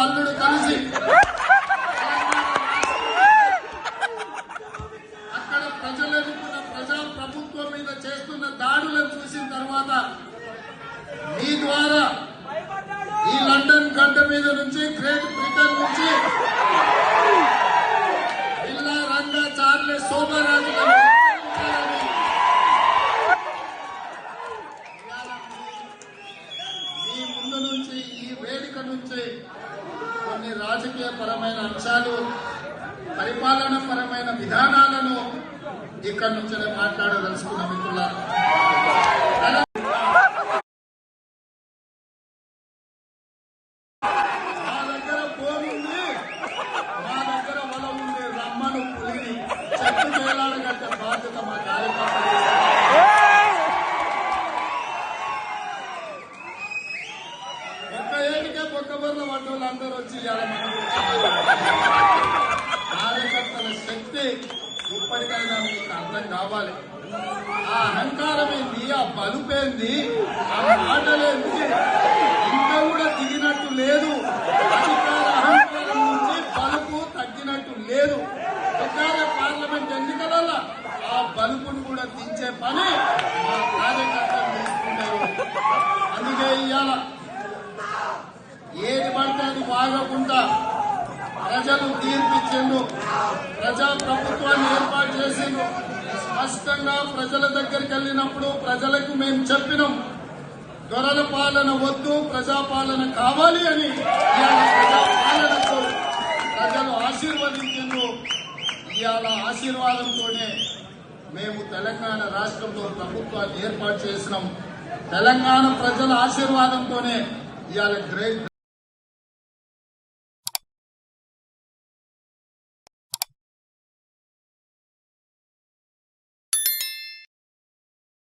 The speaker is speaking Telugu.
అల్లుడు కలిసి అక్కడ ప్రజలు ప్రజా ప్రభుత్వం మీద చేస్తున్న దాడులను చూసిన తర్వాత మీ ద్వారా ఈ లండన్ గడ్డ మీద నుంచి గ్రేట్ బ్రిటన్ నుంచి ముందు నుంచి ఈ వేదిక నుంచి కొన్ని రాజకీయ పరమైన అంశాలు పరిపాలన పరమైన విధానాలను ఇక్కడి నుంచి మాట్లాడదలుచుకున్న మిత్రుల ఏటికే పొక్క పడ్డోళ్ళు అందరూ వచ్చి కార్యకర్తల శక్తి ఇప్పటికైనా మీకు అర్థం కావాలి. ఆ అహంకారం ఏంది ఆ బలుపేంది? ఆ మాటలేంది? ఇంకా కూడా దిగినట్టు లేదు. అధికార అహంకారం నుంచి బలుపు తగ్గినట్టు లేదు. ఒకవేళ పార్లమెంట్ ఎన్నికలలో ఆ బలుపును కూడా దించే పని మా కార్యకర్తలు తీసుకుంటారు అందుకే ఇవాళ పడితే ప్రజలు తీర్పిచ్చిండు. ప్రజా ప్రభుత్వాన్ని ఏర్పాటు చేసిండు. స్పష్టంగా ప్రజల దగ్గరికి వెళ్ళినప్పుడు ప్రజలకు మేము చెప్పినాం దొరల పాలన వద్దు ప్రజాపాలన కావాలి అని ప్రజలు ఆశీర్వదించిండ్రు ఇవాళ ఆశీర్వాదంతోనే మేము తెలంగాణ రాష్ట్రంలో ప్రభుత్వాన్ని ఏర్పాటు చేసినాం. తెలంగాణ ప్రజల ఆశీర్వాదంతోనే ఇవాళ గ్రేట్